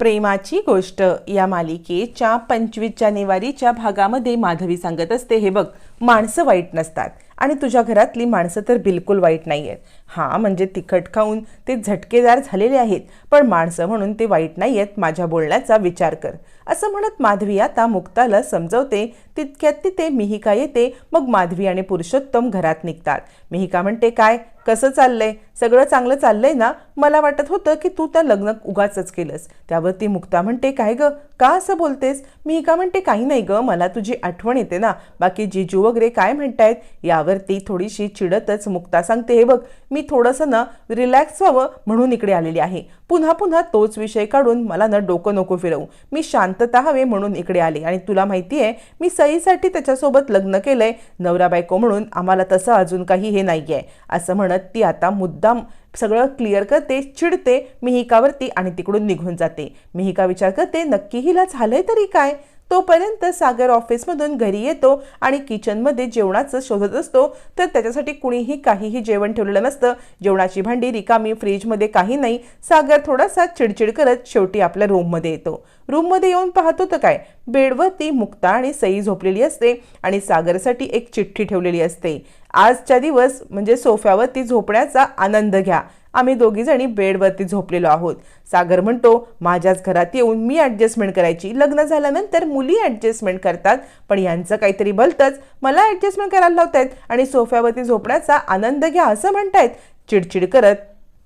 प्रेमाची गोष्ट या मालिकेच्या पंचवीस जानेवारीच्या भागामध्ये माधवी सांगत असते हे बघ माणसं वाईट नसतात आणि तुझ्या घरातली माणसं तर बिलकुल वाईट नाही आहेत हां म्हणजे तिखट खाऊन ते झटकेदार झालेले आहेत पण माणसं म्हणून ते वाईट नाही आहेत माझ्या बोलण्याचा विचार कर. असं म्हणत माधवी आता मुक्ताला समजवते तितक्यात तिथे मिहिका येते मग माधवी आणि पुरुषोत्तम घरात निघतात. मिहिका म्हणते काय? कसं चाललंय? सगळं चांगलं चाललंय ना? मला वाटत होतं की तू त्या लग्न उगाचच केलंस. त्यावरती मुक्ता म्हणते काय ग? का असं बोलतेस? मिहिका म्हणते काही नाही ग मला तुझी आठवण येते ना. बाकी जिजू वगैरे काय म्हणतायत? यावरती थोडीशी चिडतच मुक्ता सांगते हे बघ मी थोडंसं ना रिलॅक्स व्हावं म्हणून इकडे आलेली आहे. पुन्हा पुन्हा तोच विषय काढून मला ना डोकं नको फिरवू. मी शांत शांतता हवे म्हणून इकडे आले. आणि तुला माहिती आहे मी सईसाठी त्याच्यासोबत लग्न केलंय. नवरा बायको म्हणून आम्हाला तसं अजून काही हे नाही आहे असं म्हणत ती आता मुद्दाम सगळं क्लिअर करते चिडते मिहिकावरती आणि तिकडून निघून जाते. मिहिका विचार करते नक्की हिला झालंय तरी काय? तोपर्यंत सागर ऑफिसमधून घरी येतो आणि किचनमध्ये जेवणाचं शोधत असतो. तर त्याच्यासाठी कुणीही काहीही जेवण ठेवलेलं नसतं. जेवणाची भांडी रिकामी फ्रीजमध्ये काही नाही. सागर थोडासा चिडचिड करत शेवटी आपल्या रूममध्ये येतो. रूममध्ये येऊन पाहतो तर काय? बेडवरती मुक्ता आणि सई झोपलेली असते आणि सागरसाठी एक चिठ्ठी ठेवलेली असते. आजच्या दिवस म्हणजे सोफ्यावरती झोपण्याचा आनंद घ्या. आम्ही दोघी जणी बेडवरती झोपलेलो आहोत. सागर म्हणतो माझ्याच घरात येऊन मी ॲडजस्टमेंट करायची. लग्न झाल्यानंतर मुली ॲडजस्टमेंट करतात पण यांचं काहीतरी भलतंच. मला ॲडजस्टमेंट करायला लावतायत आणि सोफ्यावरती झोपण्याचा आनंद घ्या असं म्हणतायत. चिडचिड करत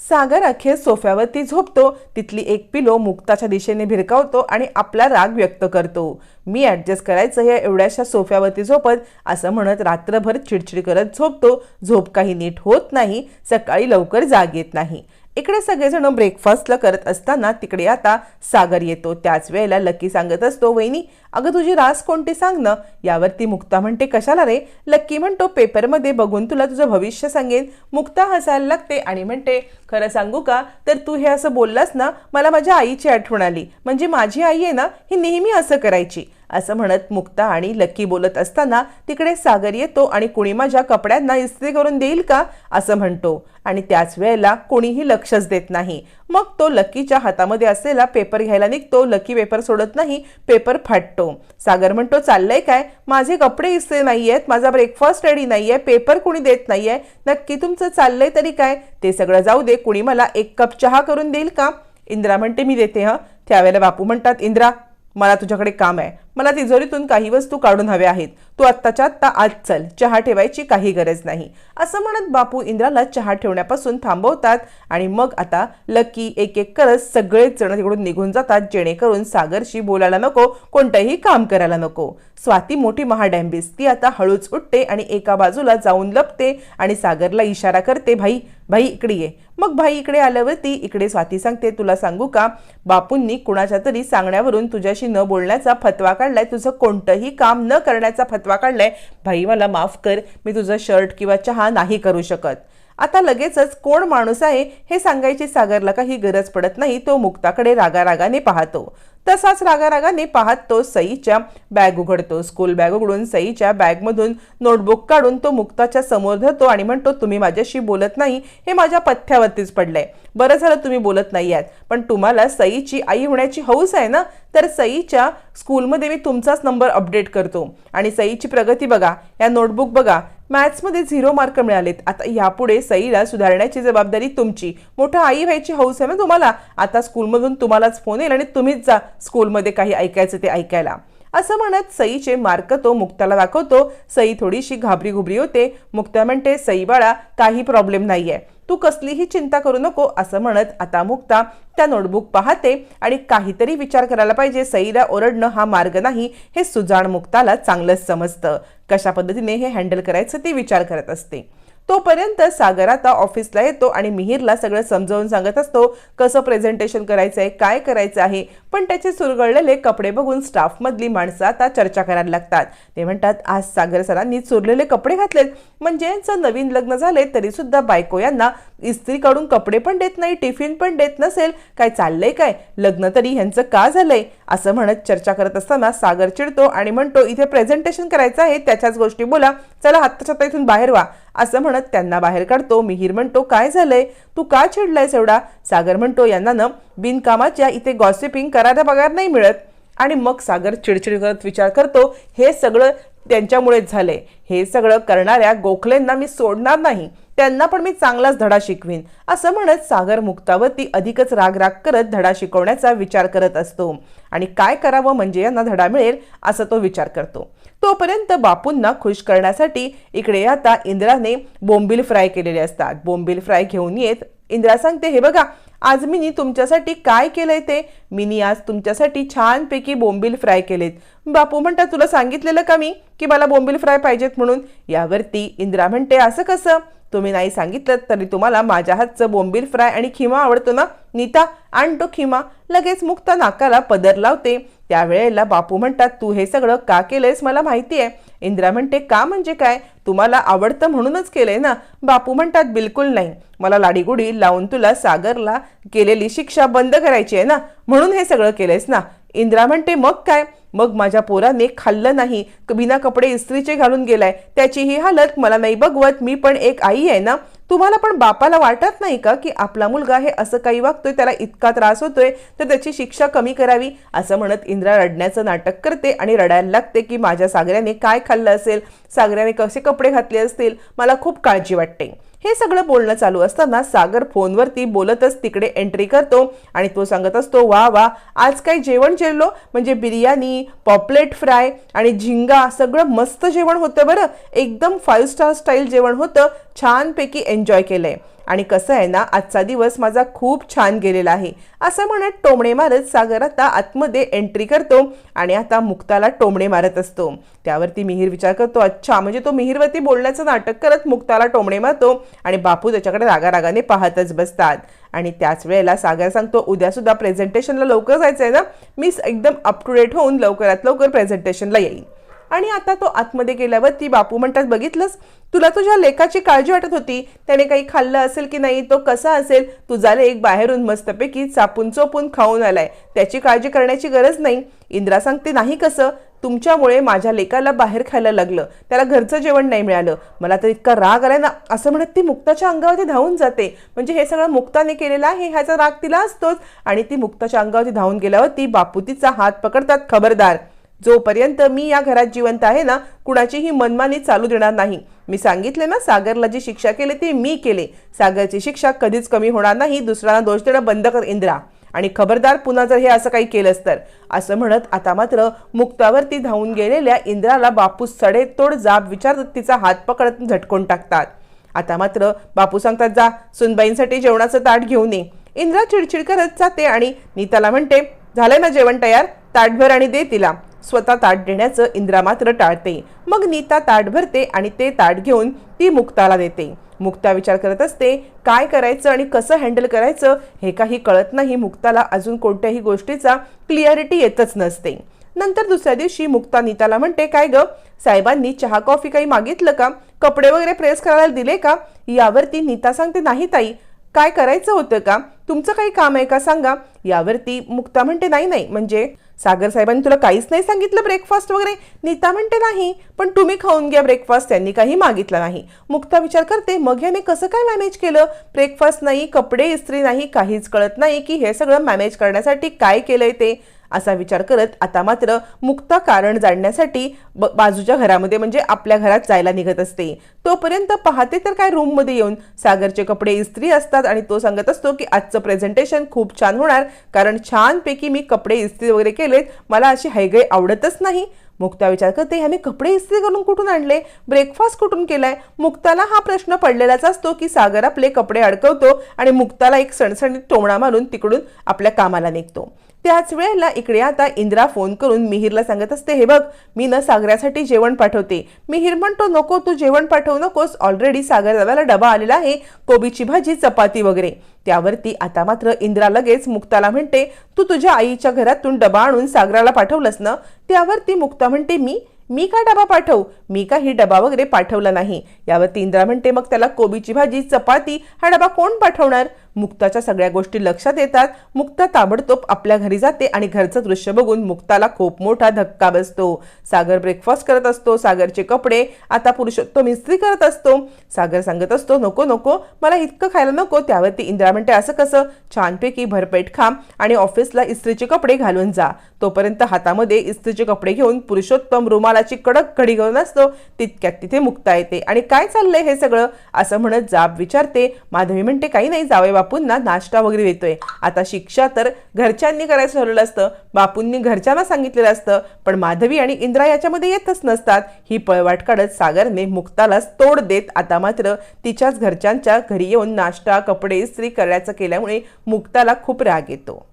सागर अखेर सोफ्यावरती झोपतो. तिथली एक पिलो मुक्ताच्या दिशेने भिरकावतो आणि आपला राग व्यक्त करतो. मी ॲडजस्ट करायचं या एवढ्याशा सोफ्यावरती झोपत असं म्हणत रात्रभर चिडचिड करत झोपतो. झोप काही नीट होत नाही. सकाळी लवकर जाग येत नाही. इकडे सगळेजण ब्रेकफास्टला करत असताना तिकडे आता सागर येतो. त्याच वेळेला लक्की सांगत असतो वहिनी अगं तुझी रास कोणती सांग ना. यावरती मुक्ता म्हणते कशाला रे? लक्की म्हणतो पेपरमध्ये बघून तुला तुझं भविष्य सांगेन. मुक्ता हसायला लागते आणि म्हणते खरं सांगू का? तर तू हे असं बोललास ना मला माझ्या आईची आठवण आली. म्हणजे माझी आई आहे ना ही नेहमी असं करायची. असं म्हणत मुक्ता आणि लक्की बोलत असताना तिकडे सागर येतो आणि कुणी माझ्या कपड्यांना इस्त्री करून देईल का असं म्हणतो. आणि त्याच वेळेला कोणीही लक्षच देत नाही. मग तो लकीच्या हातामध्ये असलेला पेपर घ्यायला निघतो. लकी पेपर सोडत नाही पेपर फाटतो. सागर म्हणतो चाललंय काय? माझे कपडे इस्त्री नाही आहेत माझा ब्रेकफास्ट रेडी नाही आहे पेपर कुणी देत नाही आहे नक्की तुमचं चाललंय तरी काय? ते सगळं जाऊ दे कुणी मला एक कप चहा करून देईल का? इंद्रा म्हणते मी देते हं. त्यावेळेला बापू म्हणतात इंद्रा मला तुझ्याकडे काम आहे. मला तिजोरीतून काही वस्तू काढून हव्या आहेत. तू आत्ताच्या आत्ता आज चल. चहा ठेवायची काही गरज नाही. असं म्हणत बापू इंद्राला चहा ठेवण्यापासून थांबवतात आणि मग आता लकी एक एक करत सगळेच जण तिकडून निघून जातात जेणेकरून सागरशी बोलायला नको कोणतंही काम करायला नको. स्वाती मोठी महाडॅम्बिस. ती आता हळूच उठते आणि एका बाजूला जाऊन लपते आणि सागरला इशारा करते भाई भाई इकडे ये. मग भाई इकडे आल्यावरती इकडे स्वाती सांगते तुला सांगू का? बापूंनी कुणाच्या तरी सांगण्यावरून तुझ्याशी न बोलण्याचा फतवा काढलाय. तुझं कोणतंही काम न करण्याचा फतवा काढलाय. भाई मला माफ कर. मी तुझं शर्ट किंवा चहा नाही करू शकत. आता लगेचच कोण माणूस आहे हे सांगायची सागरला काही गरज पडत नाही तो मुक्ताकडे रागारागाने पाहतो. तसाच रागारागाने पाहत तो सईच्या बॅग उघडतो. स्कूल बॅग उघडून सईच्या बॅगमधून नोटबुक काढून तो मुक्ताच्या समोर धरतो आणि म्हणतो तुम्ही माझ्याशी बोलत नाही हे माझ्या पथ्यावरतीच पडलंय. बरं झालं तुम्ही बोलत नाही आहात पण तुम्हाला सईची आई होण्याची हौस आहे ना? तर सईच्या स्कूलमध्ये मी तुमचाच नंबर अपडेट करतो. आणि सईची प्रगती बघा या नोटबुक बघा मॅथ्समध्ये झिरो मार्क मिळालेत. आता यापुढे सईला सुधारण्याची जबाबदारी तुमची. मोठं आई व्हायची हौस आहे ना तुम्हाला? आता स्कूलमधून तुम्हालाच फोन येईल आणि तुम्हीच जा स्कूलमध्ये काही ऐकायचं ते ऐकायला. असं म्हणत सईचे मार्क तो मुक्ताला दाखवतो. सई थोडीशी घाबरी घुबरी होते. मुक्ता म्हणते सई बाळा काही प्रॉब्लेम नाही आहे तू कसलीही चिंता करू नको असं म्हणत आता मुक्ता त्या नोटबुक पाहते आणि काहीतरी विचार करायला पाहिजे. सईला ओरडणं हा मार्ग नाही हे सुजाण मुक्ताला चांगलंच समजतं. कशा पद्धतीने हे हँडल करायचं ते विचार करत असते. तोपर्यंत सागर आता ऑफिसला येतो आणि मिहीरला सगळं समजावून सांगत असतो कसं प्रेझेंटेशन करायचं आहे काय करायचं आहे. पण त्याचे सुरगळलेले कपडे बघून स्टाफमधली माणसं आता चर्चा करायला लागतात. ते म्हणतात आज सागर सरांनी चुरलेले कपडे घातलेत. म्हणजे यांचं नवीन लग्न झाले तरी सुद्धा बायको यांना इस्त्री काढून कपडे पण देत नाही टिफिन पण देत नसेल. काय चाललंय काय? लग्न तरी ह्यांचं का झालंय? असं म्हणत चर्चा करत असताना सागर चिडतो आणि म्हणतो इथे प्रेझेंटेशन करायचं आहे त्याच्याच गोष्टी बोला. चला हाताच्या इथून बाहेर व्हा. असं म्हणत त्यांना बाहेर काढतो. मिहीर म्हणतो काय झालंय? तू का चिडलायस एवढा? सागर म्हणतो यांना न बिनकामाच्या इथे गॉसिपिंग करायला पगार नाही मिळत. आणि मग सागर चिडचिड करत विचार करतो हे सगळं त्यांच्यामुळेच झालंय. हे सगळं करणाऱ्या गोखलेंना मी सोडणार नाही. त्यांना पण मी चांगलाच धडा शिकवीन असं म्हणत सागर मुक्तावरती अधिकच राग राग करत धडा शिकवण्याचा विचार करत असतो. आणि काय करावं म्हणजे यांना धडा मिळेल असा तो विचार करतो. तोपर्यंत बापूंना खुश करण्यासाठी इकडे आता इंद्राने बोंबील फ्राय केलेले असतात. बोंबील फ्राय घेऊन येत इंद्रा सांगते हे बघा आज मी तुमच्यासाठी काय केलंय ते? मिनी आज तुमच्यासाठी छानपैकी बोंबील फ्राय केलेत. बापू म्हणतात तुला सांगितलेलं का मी की मला बोंबील फ्राय पाहिजेत म्हणून? यावरती इंद्रा म्हणते असं कसं? तुम्ही नाही सांगितलं तरी तुम्हाला माझ्या हातचं बोंबील फ्राय आणि खिमा आवडतो ना? नीता आण तो खिमा. लगेच मुक्ता नाकाला पदर लावते. त्यावेळेला बापू म्हणतात तू हे सगळं का केलंयस मला माहिती आहे इंद्रा म्हणते का म्हणजे काय? तुम्हाला आवडतं म्हणूनच केलंय ना? बापू म्हणतात बिलकुल नाही. मला लाडीगुडी लावून तुला सागरला केलेली शिक्षा बंद करायची आहे ना? म्हणून हे सगळं केलंयस ना? इंद्रा म्हणते मग काय? मग माझ्या पोराने खाल्लं नाही. बिना कपडे इस्त्रीचे घालून गेलाय. त्याची ही हालत मला नाही बघवत. मी पण एक आई आहे ना. तुम्हाला पण बापाला वाटत नाही का की आपला मुलगा हे असं काही वागतोय? त्याला इतका त्रास होतोय. तर त्याची शिक्षा कमी करावी. असं म्हणत इंद्रा रडण्याचं नाटक करते आणि रडायला लागते की माझ्या सागऱ्याने काय खाल्लं असेल? सागऱ्याने कसे कपडे घातले असतील? मला खूप काळजी वाटते. हे सगळं बोलणं चालू असताना सागर फोनवरती बोलतच तिकडे एंट्री करतो आणि तो सांगत असतो वा वा आज काय जेवण जेवलो? म्हणजे बिर्याणी पॉपलेट फ्राय आणि झिंगा सगळं मस्त जेवण होतं बरं. एकदम फाईव्ह स्टार स्टाईल जेवण होतं. छानपैकी एन्जॉय केलंय. आणि कसं आहे ना आजचा दिवस माझा खूप छान गेलेला आहे. असं म्हणत टोमणे मारत सागर आता आतमध्ये एंट्री करतो आणि आता मुक्ताला टोमणे मारत असतो. त्यावरती मिहीर विचार करतो अच्छा म्हणजे तो मिहीरवरती बोलण्याचं नाटक करत मुक्ताला टोमणे मारतो आणि बापू त्याच्याकडे रागारागाने पाहतच बसतात. आणि त्याच वेळेला सागर सांगतो उद्यासुद्धा प्रेझेंटेशनला लवकर जायचं आहे ना. मी एकदम अप टू डेट होऊन लवकरात लवकर प्रेझेंटेशनला येईल. आणि आता तो आतमध्ये गेल्यावर ती बापू म्हणतात बघितलंस? तुला तुझ्या लेखाची काळजी वाटत होती. त्याने काही खाल्लं असेल की नाही तो कसा असेल? तुझा लेख बाहेरून मस्तपैकी चापून चोपून खाऊन आलाय. त्याची काळजी करण्याची गरज नाही. इंद्रा सांगते नाही कसं? तुमच्यामुळे माझ्या लेकाला बाहेर खायला लागलं. त्याला घरचं जेवण नाही मिळालं. मला तर इतका राग आलाय ना. असं म्हणत ती मुक्ताच्या अंगावरती धावून जाते. म्हणजे हे सगळं मुक्ताने केलेलं आहे ह्याचा राग तिला असतोच. आणि ती मुक्ताच्या अंगावरती धावून गेल्यावर ती बापू तिचा हात पकडतात खबरदार. जोपर्यंत मी या घरात जिवंत आहे ना कुणाचीही मनमानी चालू देणार नाही. मी सांगितले ना सागरला जी शिक्षा केली ती मी केले. सागरची शिक्षा कधीच कमी होणार नाही दुसऱ्यांना दोष देणं बंद कर इंद्रा. आणि खबरदार पुन्हा जर हे असं काही केलंच तर. असं म्हणत आता मात्र मुक्तावरती धावून गेलेल्या इंद्राला बापू सडेतोड जाब विचारत तिचा हात पकडत झटकून टाकतात. आता मात्र बापू सांगतात जा सुनबाईंसाठी जेवणाचं ताट घेऊन ये. इंद्रा चिडचिड करत जाते आणि नीताला म्हणते झालं ना जेवण तयार? ताटभर आणि दे तिला. स्वतः ताट देण्याचं इंद्रा मात्र टाळते. मग नीता ताट भरते आणि ते ताट घेऊन ती मुक्ताला देते. मुक्ता विचार करत असते काय करायचं आणि कसं हँडल करायचं हे काही कळत नाही. मुक्ताला अजून कोणत्याही गोष्टीचा क्लिअरिटी येतच नसते. नंतर दुसऱ्या दिवशी मुक्ता नीताला म्हणते काय ग? साहेबांनी चहा कॉफी काही मागितलं का? कपडे वगैरे प्रेस करायला दिले का? यावरती नीता सांगते नाही ताई. काय करायचं होतं का? तुमचं काही काम आहे का? सांगा. यावरती मुक्ता म्हणते नाही नाही. म्हणजे सागर साहेबांनी तुला काहीच नाही सांगितलं ब्रेकफास्ट वगैरे? नीता म्हणते नाही पण तुम्ही खाऊन घ्या ब्रेकफास्ट त्यांनी काही मागितलं नाही. मुक्ता विचार करते मग याने कसं काय मॅनेज केलं? ब्रेकफास्ट नाही कपडे इस्त्री नाही काहीच कळत नाही की हे सगळं मॅनेज करण्यासाठी काय केलंय ते? असा विचार करत आता मात्र मुक्ता कारण जाणण्यासाठी ब- बाजूच्या घरामध्ये म्हणजे आपल्या घरात जायला निघत असते. तोपर्यंत पाहते तर काय रूममध्ये येऊन सागरचे कपडे इस्त्री असतात आणि तो सांगत असतो की आजचं प्रेझेंटेशन खूप छान होणार कारण छानपैकी मी कपडे इस्त्री वगैरे केलेत मला अशी हैगय आवडतच नाही. मुक्ता विचार करते ह्याने कपडे इस्त्री करून कुठून आणले? ब्रेकफास्ट कुठून केलाय? मुक्ताला हा प्रश्न पडलेलाच असतो की सागर आपले कपडे अडकवतो आणि मुक्ताला एक सणसणीत टोमणा मारून तिकडून आपल्या कामाला निघतो. त्याच वेळेला इकडे आता इंद्रा फोन करून मिहीरला सांगत असते हे बघ मी न सागऱ्यासाठी जेवण पाठवते. मिहीर म्हणतो नको तू जेवण पाठवू नकोस ऑलरेडी सागर दादाला डबा आलेला आहे कोबीची भाजी चपाती वगैरे. त्यावरती आता मात्र इंद्रा लगेच मुक्ताला म्हणते तू तुझ्या आईच्या घरातून डबा आणून सागराला पाठवलंस ना? त्यावरती मुक्ता म्हणते मी? मी का डबा पाठवू? मी काही डबा वगैरे पाठवला नाही. यावरती इंद्रा म्हणते मग त्याला कोबीची भाजी चपाती हा डबा कोण पाठवणार? मुक्ताच्या सगळ्या गोष्टी लक्षात येतात. मुक्ता ताबडतोब आपल्या घरी जाते आणि घरचं दृश्य बघून मुक्ताला खूप मोठा धक्का बसतो. सागर ब्रेकफास्ट करत असतो. सागरचे कपडे आता पुरुषोत्तम इस्त्री करत असतो. सागर सांगत असतो नको नको मला इतकं खायला नको. त्यावरती इंदिरा म्हणते असं कसं? छानपैकी भरपेट खा आणि ऑफिसला इस्त्रीचे कपडे घालून जा. तोपर्यंत हातामध्ये इस्त्रीचे कपडे घेऊन पुरुषोत्तम रुमालाची कडक घडी घेऊन असतो. तितक्यात तिथे मुक्ता येते. आणि काय चाललंय हे सगळं? असं म्हणत जाब विचारते. माधवी म्हणते काही नाही जावे बाप. बापूंना नाश्ता वगैरे देतोय. आता शिक्षा तर घरच्यांनी करायचं ठरवलं असतं. बापूंनी घरच्यांना सांगितलेलं असतं पण माधवी आणि इंद्रा याच्यामध्ये येतच नसतात. ही पळवाट काढत सागरने मुक्तालाच तोड देत आता मात्र तिच्याच घरच्यांच्या घरी येऊन नाश्ता कपडे इस्त्री करायचं केल्यामुळे मुक्ताला खूप राग येतो.